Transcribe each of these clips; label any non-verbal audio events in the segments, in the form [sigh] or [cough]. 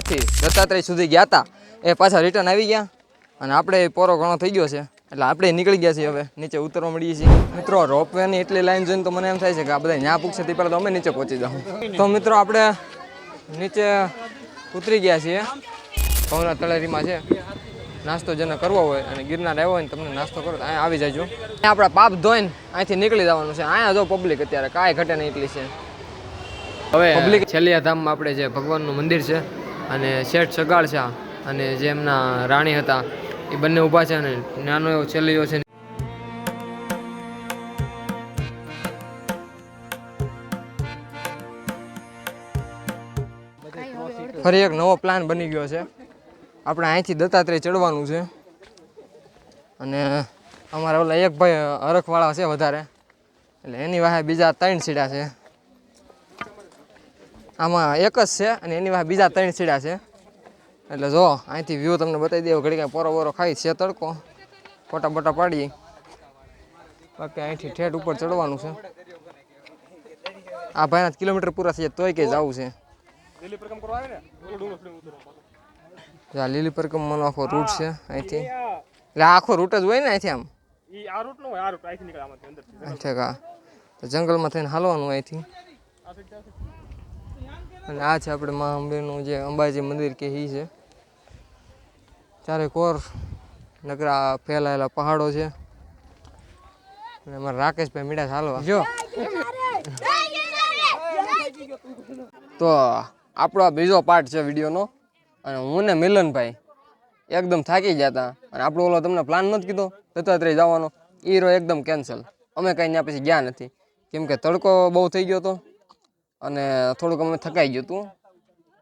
થી દત્તાત્રેય સુધી ગયા હતા એ પાછા રિટર્ન આવી ગયા. અને આપણે પોરો ઘણો થઈ ગયો છે. એટલે આપણે નીકળી ગયા છીએ હવે. નીચે ઉતરવા મળીએ છીએ. મિત્રો રોપવેની એટલી લાઈન જોઈને તો મને એમ થાય છે કે આ બધા ન્યા પૂછશે તે પહેલાં તો અમે નીચે પહોંચી જાઉં. તો મિત્રો આપણે નીચે ઉતરી ગયા છીએ. ભવના તળેરીમાં છે. નાસ્તો જેને કરવો હોય અને ગિરનાર આવ્યો હોય ને તમને નાસ્તો કરો તો અહીંયા આવી જાજો. અહીંયા આપણા પાપ ધોઈને અહીંથી નીકળી જવાનું છે. અહીંયા જો પબ્લિક અત્યારે કાંઈ ઘટે નહીં એટલી છે. હવે પબ્લિક છેલ્લિયા ધામમાં આપણે જે ભગવાનનું મંદિર છે અને શેઠ સગાળ છે અને જે એમના રાણી હતા, એ બંને ઊભા છે અને નાનો એવો છેલ્લીઓ છે. ફરી એક નવો પ્લાન બની ગયો છે. આપણે અહીંથી દત્તાત્રેય ચડવાનું છે. અને અમારા ઓલા એક ભાઈ હરખવાળા છે વધારે. એટલે એની વાહે બીજા ત્રણ સીડા છે. આમાં એક જ છે અને એની પાસે બીજા ત્રણ સીડા છે. એટલે જો અહીંથી વ્યૂ તમને બતાવી દેવો ઘડી કાંઈ પોરો બોરો ખાઈ છે તડકો. ફોટા બોટા પાડીએ. બાકી અહીંથી ઠેઠ ઉપર ચડવાનું છે. આ ભાઈના કિલોમીટર પૂરા થઈ જાય તોય કે જવું છે. લીલી આ લીલી પરિક્રમાનો આખો રૂટ છે અહીંથી. એટલે આખો રૂટ જ હોય ને અહીંથી આમ? આ રૂટ નો હોય આ રૂટ અહીંથી નીકળે આમાંથી અંદરથી. અહીંથી કા તો જંગલમાં થઈને હાલવાનું અહીંથી. અને આ છે આપણે મા અંબેનું જે અંબાજી મંદિર કે એ છે. ચારે કોર નકરા ફેલાયેલા પહાડો છે. અને અમારા રાકેશભાઈ મીડા ચાલવા જો. તો આપણો આ બીજો પાર્ટ છે વિડીયોનો. અને હું ને મિલનભાઈ એકદમ થાકી ગયા હતા અને આપણો ઓલો તમને પ્લાન નથી કીધો? દત્તાત્રેય જવાનો. એ રહ્યો એકદમ કેન્સલ અમે કંઈ ત્યાં પછી ગયા નથી. કેમ કે તડકો બહુ થઈ ગયો હતો અને થોડુંક અમે થકાઈ ગયું હતું.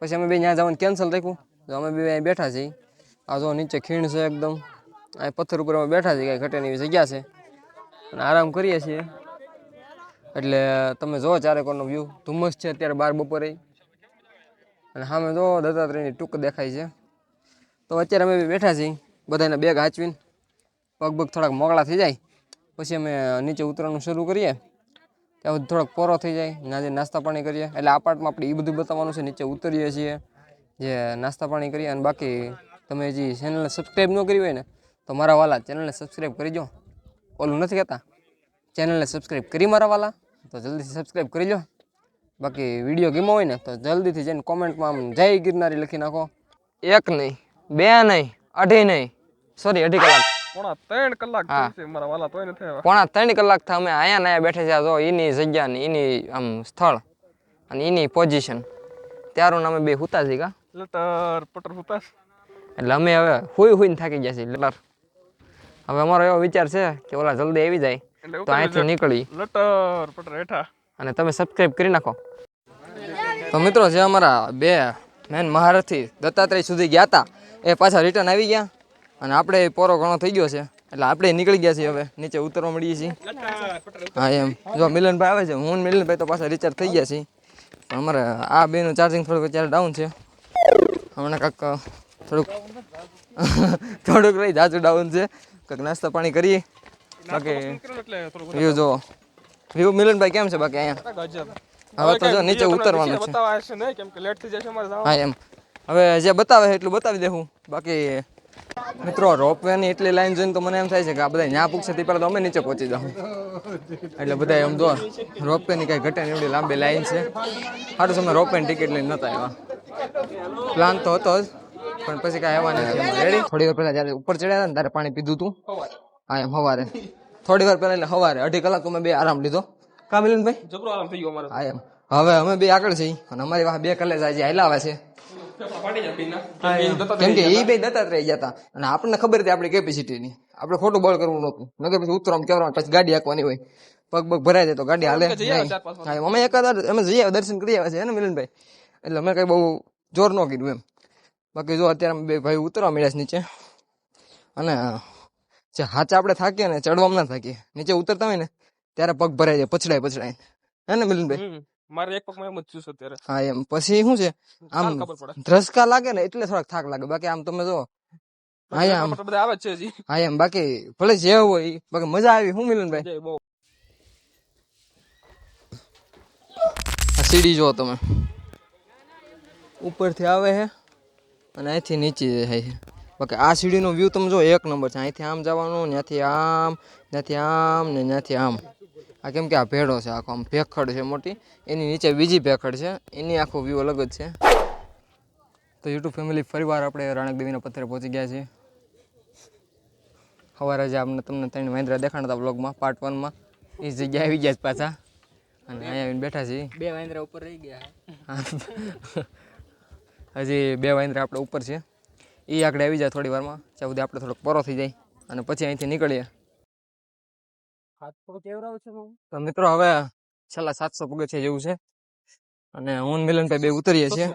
પછી અમે બે ત્યાં જવાનું કેન્સલ રાખ્યું. તો અમે બે અહીં બેઠા છીએ. આ જો નીચે ખીણ છે એકદમ. અહીં પથ્થર ઉપર અમે બેઠા છીએ, કાંઈ ઘટેની એવી જગ્યા છે. અને આરામ કરીએ છીએ. એટલે તમે જો ચારે કોરનો વ્યૂ ધુમ્મસ છે અત્યારે બાર બપોરે. અને સામે જો દત્તાત્રેયની ટૂંક દેખાય છે. તો અત્યારે અમે બી બેઠા છીએ. બધાને બેગ હાચવીને. પગ પગ થોડાક મોકળા થઈ જાય. પછી અમે નીચે ઉતરવાનું શરૂ કરીએ. ત્યાં થોડોક પોરો થઈ જાય નાજે નાસ્તા પાણી કરીએ. એટલે આ પાર્ટમાં આપણે એ બધું બતાવવાનું છે, નીચે ઉતરીએ છીએ, જે નાસ્તા પાણી કરીએ. અને બાકી તમે જે ચેનલને સબસ્ક્રાઈબ ન કરી હોય ને, તો મારા વાલા ચેનલને સબસ્ક્રાઈબ કરી દો ઓલું નથી કહેતા? ચેનલને સબસ્ક્રાઈબ કરી મારા વાલા? તો જલ્દીથી સબસ્ક્રાઈબ કરી લો બાકી વીડિયો ગમ્યો હોય ને, તો જલ્દીથી જઈને કોમેન્ટમાં આમ જય ગિરનારી લખી નાખો. એક નહીં, બે નહીં, અઢી નહીં. સોરી અઢી કલાક. પોણા ત્રણ કલાક છે મારા વાલા તોય નથી આવ્યા. પોણા ત્રણ કલાકથી અમે આયા ને બેઠે છે જો એની જગ્યા ને એની આમ સ્થળ અને એની પોઝિશન ત્યારું અમે બે હુતા કા. લટર પટર હુતાસ એટલે અમે હવે હુઈ હુઈને થાકી ગયા છીએ લટર. હવે અમારો એવો વિચાર છે કે ઓલા જલ્દી આવી જાય તો અહીંથી નીકળી. લટર પટર હેઠા. અને તમે સબસ્ક્રાઇબ કરી નાખો. તો મિત્રો જે અમારા બે મેન મહારથી દત્તાત્રેય સુધી ગયા હતા એ પાછા રિટર્ન આવી ગયા. અને આપણે પોરો ઘણો થઈ ગયો છે. એટલે આપણે નીકળી ગયા છીએ હવે. નીચે ઉતરવા મળીએ છીએ. હા એમ. જો મિલનભાઈ આવે છે. હું મિલનભાઈ તો પાછા રિચાર્જ થઈ ગયા છીએ. પણ અમારે આ બેનું ચાર્જિંગ થોડુંક અત્યારે ડાઉન છે. હમણાં કાંક થોડુંક [laughs] થોડુંક રહી જાજુ ડાઉન છે. કાંઈક નાસ્તા પાણી કરીએ. બાકી વ્યૂ જો વ્યૂ મિલનભાઈ કેમ છે બાકી અહીંયા? હવે તો જો નીચે ઉતરવાનું છે. હા એમ. હવે જે બતાવે એટલું બતાવી દેવું બાકી મિત્રો રોપવેની એટલી લાઈન જોઈને તો મને એમ થાય છે કે આ બધા ત્યાં પૂછશે તે પહેલાં તો અમે નીચે પહોંચી જાઉં. એટલે બધા એમ જો રોપવેની કાંઈ ઘટે એવડી લાંબી લાઈન છે. સારું તમે રોપવેની ટિકિટ લઈને નતા આવ્યા. પ્લાન તો હતો જ પણ પછી કાંઈ આવવા નથી રેડી થોડી વાર પહેલાં જ્યારે ઉપર ચડ્યા હતા ને ત્યારે પાણી પીધું હતું હા એમ સવારે થોડી વાર પહેલાં એટલે સવારે અઢી કલાક તમે બે આરામ લીધો. કા મિલનભાઈ? જબરો આરામ થઈ ગયો અમારો. હા એમ. હવે અમે બે આગળ છીએ અને અમારી પાસે બે કલેજ આજે હાલ્યા આવે છે. કેમ કે એ બે દત્તાત્રેય ગયા હતા અને આપણને ખબર હતી આપણી કેપેસિટીની આપણે ખોટું બળ કરવું નહોતું. નગર પછી ઉતરવાનું કેવરામાં પછી ગાડી હાંકવાની હોય. પગ પગ ભરાય જાય તો ગાડી હાલે. નહીં. અમે એકાદ અમે જઈએ દર્શન કરી આવ્યા છે ને મિલનભાઈ? એટલે અમે કઈ બહુ જોર ન કીધું એમ. બાકી જો અત્યારે બે ભાઈ ઉતરવા મળ્યા છે નીચે. અને જે હાચા આપણે થાકીએ ને ચડવામાં ના થાકીએ. નીચે ઉતરતા હોય ને ત્યારે પગ ભરાય જાય પછડાય પછડાય. હે ને મિલનભાઈ. મારે એક પગમાં એમ જ થયું છે અત્યારે. હા એમ. પછી શું છે? આમ ધ્રસકા લાગે ને એટલે થોડાક થાક લાગે. બાકી આમ તમે જો હા આમ. બધા આવે છે હજી. હા એમ. બાકી ભલે જે હોય બાકી મજા આવી. શું મિલનભાઈ આ સીડી જો તમે. ઉપરથી આવે છે અને અહીંથી નીચે જાય છે બાકી આ સીડીનો વ્યૂ તમે જો એક નંબર છે. અહીંથી આમ જવાનું ત્યાંથી આમ ત્યાંથી આમ ને ત્યાંથી આમ. આ કેમ કે આ ભેડો છે આખો આમ ભેખડ છે મોટી. એની નીચે બીજી ભેખડ છે. એની આખો વ્યૂ અલગ જ છે. તો યુટ્યુબ ફેમિલી ફરીવાર આપણે રાણક દેવીના પથ્થરે પહોંચી ગયા છીએ. સવારે જે આપણે તમને ત્રણ મહેન્દ્રા દેખાડતા બ્લોગમાં પાર્ટ વનમાં એ જગ્યાએ આવી ગયા છે પાછા. અને અહીંયા આવીને બેઠા છીએ. બે વાંદરા ઉપર રહી ગયા. હજી બે વાંદરા આપણે ઉપર છે. એ આગળ આવી જાય થોડી વારમાં ત્યાં સુધી આપણે થોડોક પરો થઈ જાય. અને પછી અહીંથી નીકળીએ. તો મિત્રો હવે છેલ્લા સાતસો પગથિયા જેવું છે. અને હું મિલનભાઈ બે ઉતરીએ છીએ.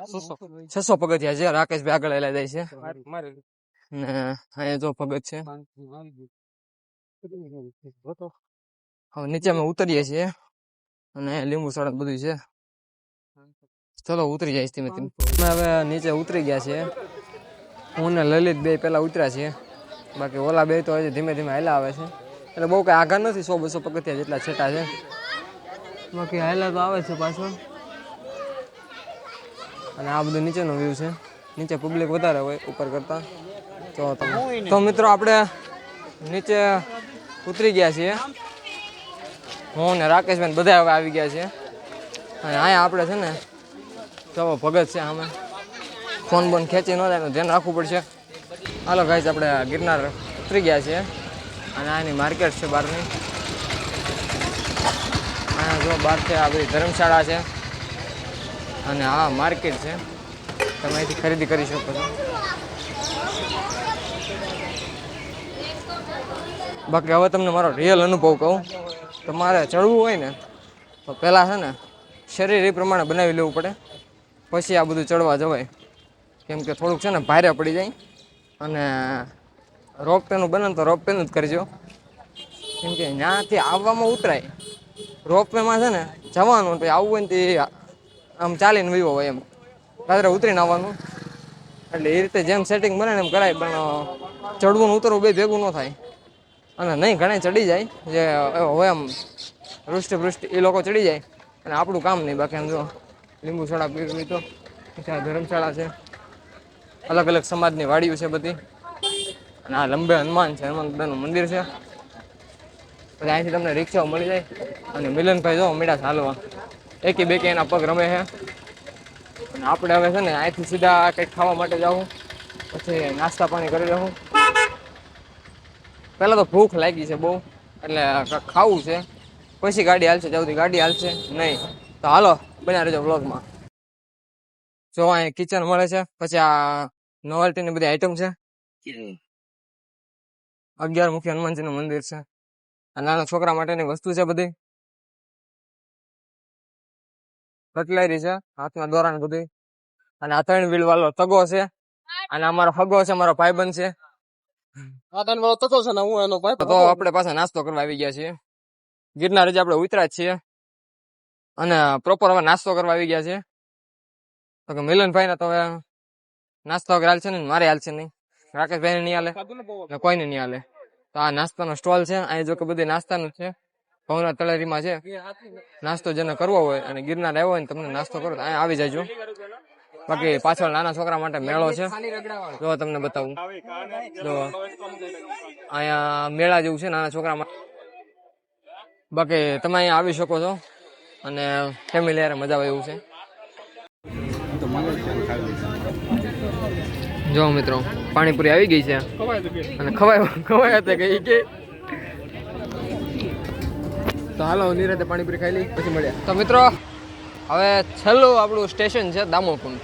છસો પગથિયા છે. રાકેશભાઈ આગળ એલા જાય છે. મારે- મારે ને અહીંયા જો પગથ છે. હવે નીચે અમે ઉતરીએ છીએ. અને લીંબુ સડક બધું છે. ચલો ઉતરી જાય ધીમે ધીમે અમે હવે નીચે ઉતરી ગયા છીએ. હું ને લલિત બે પેલા ઉતર્યા છીએ. બાકી ઓલા બે તો હજી ધીમે ધીમે હેલા આવે છે. એટલે બહુ કાંઈ આગળ નથી સો બસો પગથિયા જેટલા છેટા છે. બાકી હાઈલા તો આવે છે પાછો. અને આ બધું નીચેનો વ્યૂ છે. નીચે પબ્લિક વધારે હોય ઉપર કરતા. તો તમે તો મિત્રો આપણે નીચે ઉતરી ગયા છીએ. હું ને રાકેશભાઈ બધા હવે આવી ગયા છે અને અહીંયા આપણે છે ને તો ભગત છે આમે. ફોન બોન ખેંચી ન જાય ધ્યાન રાખવું પડશે. હાલો ગાઈસ આપણે ગિરનાર ઉતરી ગયા છીએ. અને આની માર્કેટ છે બહારની અહીંયા જો બહાર છે, આ બધી ધર્મશાળા છે. અને આ માર્કેટ છે. તમે અહીંથી ખરીદી કરી શકો છો. બાકી હવે તમને મારો રિયલ અનુભવ કહું. તો મારે ચડવું હોય ને, તો પહેલાં છે ને, શરીર એ પ્રમાણે બનાવી લેવું પડે. પછી આ બધું ચડવા જવાય. કેમ કે થોડુંક છે ને, ભારે પડી જાય. અને રોપ પેનું બને તો રોપ પેનું જ કરજો. કેમ કે ત્યાંથી આવવામાં ઉતરાય. રોપવેમાં છે ને જવાનું, પછી આવવું હોય ને તે આમ ચાલીને વિવો હોય એમ. રાત્રે ઉતરીને આવવાનું. એટલે એ રીતે જેમ સેટિંગ બને એમ કરાય, પણ ચડવું ને ઉતરવું બે ભેગું ન થાય. અને નહીં ઘણા ચડી જાય. જે હોય આમ વૃષ્ટિ વૃષ્ટિ એ લોકો ચડી જાય. અને આપણું કામ નહીં બાકી આમ જો. લીંબુ સોડા પીવી તો ધર્મશાળા છે. અલગ અલગ સમાજની વાડીઓ છે બધી. અને આ લંબે હનુમાન છે, હનુમાન દાદાનું મંદિર છે. પછી અહીંથી તમને રિક્ષાઓ મળી જાય. અને મિલનભાઈ જો મીડા ચાલવા એકી બેકી એના પગ રમે છે. અને આપણે હવે છે ને અહીંથી સીધા કંઈક ખાવા માટે જાઉં. પછી નાસ્તા પાણી કરી લઉં. પહેલાં તો ભૂખ લાગી છે બહુ. એટલે ખાવું છે. પછી ગાડી હાલશે જ્યાં ગાડી હાલશે. નહીં, તો હાલો, બન્યા રહેજો વ્લોગમાં. જો અહીંયા કિચન મળે છે. પછી આ નોવેલ્ટીની બધી આઈટમ છે. અગિયાર મુખી હનુમાનજીનું મંદિર છે. આ નાના છોકરા માટેની વસ્તુ છે બધી. કટલેરી છે હાથમાં દોરા ને બધી અને આ ત્રણ વ્હીલ વાળો તગો છે. અને અમારો હગો છે અમારો ભાઈબંધ છે. આ તને વાળો તકો છે ને હું એનો ભાઈ તો આપણે પાસે નાસ્તો કરવા આવી ગયા છીએ. ગિરનાર જ આપણે ઉતરા જ છીએ. અને પ્રોપર હવે નાસ્તો કરવા આવી ગયા છીએ. તો કે મિલનભાઈ ને તો હવે નાસ્તો વગર હાલશે છે ને મારે હાલ છે નહીં. રાકેશભાઈ ને નહીં હાલે. કોઈને નહીં હાલે. તો આ નાસ્તાનો સ્ટોલ છે. અહીં જો કે બધી નાસ્તાનું છે. ભવના તળેરીમાં છે. નાસ્તો જેને કરવો હોય અને ગિરનાર આવ્યો હોય ને તમને નાસ્તો કરો અહીંયા આવી જાજો. બાકી પાછળ નાના છોકરા માટે મેળો છે. જો તમને બતાવું. જો અહીંયા મેળા જેવું છે નાના છોકરા માટે. બાકી તમે અહીંયા આવી શકો છો. અને ફેમિલી યારે મજા આવે એવું છે. જો મિત્રો, પાણીપુરી આવી ગઈ છે. અને ખવાય ખવાય હતા કે કે. તો હાલો, નિરાતે પાણીપુરી ખાઈ લઈ, પછી મળ્યા તો મિત્રો, હવે છેલ્લું આપણું સ્ટેશન છે દામોકુંડ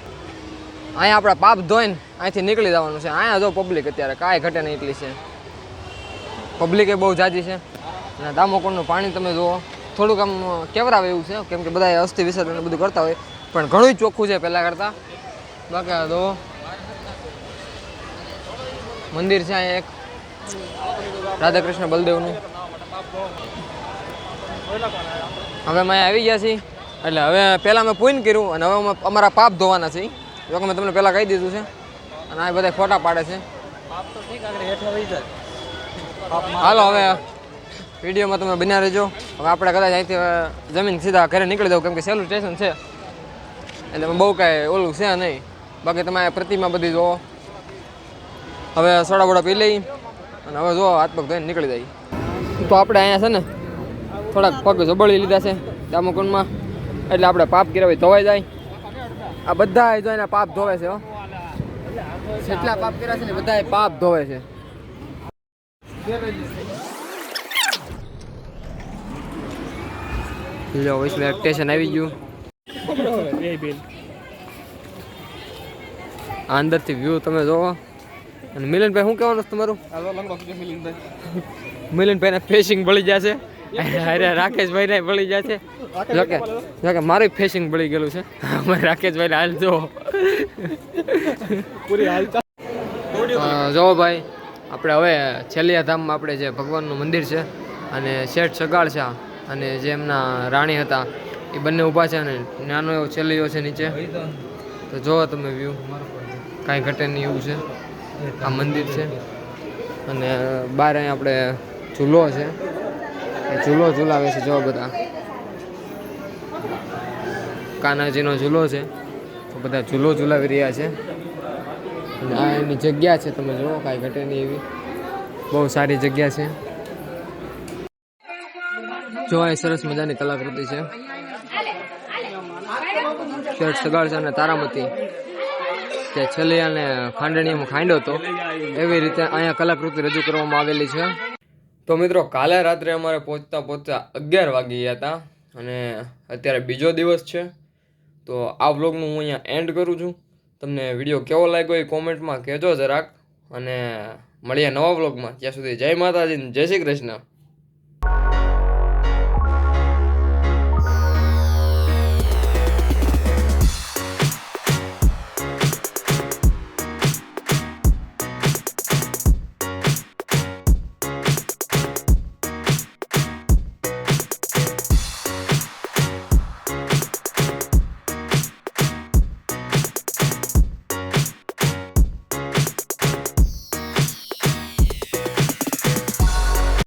અહીંયા આપણા પાપ ધોઈને અહીંથી નીકળી જવાનું છે. અહીંયા જો પબ્લિક અત્યારે કાંઈ ઘટે નહીં એટલી છે. પબ્લિક બહુ જાજી છે. અને દામોકુંડનું પાણી તમે જુઓ, થોડુંક આમ કેવરાવે એવું છે. કેમ કે બધા અસ્થિ વિસર્જન બધું કરતા હોય. પણ ઘણું ચોખ્ખું છે પહેલાં કરતાં. બાકી જુઓ મંદિર છે અહીંયા એક. રાધા કૃષ્ણ બલદેવનું. હવે અમે આવી ગયા છીએ. એટલે હવે પહેલાં અમે પૂન કર્યું અને હવે અમે અમારા પાપ ધોવાના છીએ. જો કે મેં તમને પહેલાં કહી દીધું છે. અને આ બધા ફોટા પાડે છે. હાલો હવે વિડીયોમાં તમે બન્યા રહેજો. હવે આપણે કદાચ અહીંથી જમીન સીધા ઘરે નીકળી દઉં કેમ કે સહેલું સ્ટેશન છે. એટલે બહુ કાંઈ ઓલું છે નહીં. બાકી તમે પ્રતિમા બધી જુઓ હવે સોડા બોડા પી લઈ અને હવે જો હાથ પગ ધોઈને નીકળી જાય. તો આપણે અહીંયા છે ને થોડાક પગ જબળી લીધા છે દામોકુંડમાં એટલે આપણે પાપ કર્યા ધોવાઈ જાય. આ બધા જો એના પાપ ધોવે છે જેટલા પાપ કર્યા છે ને બધા પાપ ધોવે છે. લો વિશ્વ સ્ટેશન આવી ગયું? અંદરથી વ્યૂ તમે જોવો. અને મિલનભાઈ શું કહેવાનું તમારું? મિલનભાઈ. મિલનભાઈને ફેસિંગ બળી જશે. અરે રાકેશભાઈ ને બળી જશે જોકે જોકે મારું ફેસિંગ બળી ગયેલું છે. અમારે રાકેશભાઈ હાલ જો જો ભાઈ આપણે હવે છેલ્લિયા ધામમાં આપણે જે ભગવાનનું મંદિર છે અને શેઠ સગાળ છે અને જે એમના રાણી હતા એ બંને ઊભા છે અને નાનો એવો છેલ્લીઓ છે નીચે. તો જોવો તમે વ્યૂ કાંઈ ઘટે નહીં એવું છે. આ મંદિર છે. અને બહાર અહીં આપણે ઝૂલો છે. ઝૂલો ઝૂલાવે છે જો બધા. કાનાજીનો ઝૂલો છે. તો બધા ઝૂલો ઝૂલાવી રહ્યા છે. અને આ એની જગ્યા છે, તમે જુઓ, કાંઈ ઘટે નહીં એવી. બહુ સારી જગ્યા છે. જો અહીં સરસ મજાની કલાકૃતિ છે. સગાડ છે અને તારામતી. તે છેલ્લી અને ખાંડણીયામાં ખાંડ્યો હતો. એવી રીતે અહીંયા કલાકૃતિ રજૂ કરવામાં આવેલી છે. તો મિત્રો, કાલે રાત્રે અમારે પહોંચતા પહોંચતા અગિયાર વાગી ગયા હતા અને અત્યારે બીજો દિવસ છે. તો આ વ્લોગનું હું અહીંયા એન્ડ કરું છું. તમને વીડિયો કેવો લાગ્યો એ કોમેન્ટમાં કહેજો જરાક. અને મળીએ નવા વ્લોગમાં. ત્યાં સુધી જય માતાજી જય શ્રી કૃષ્ણ.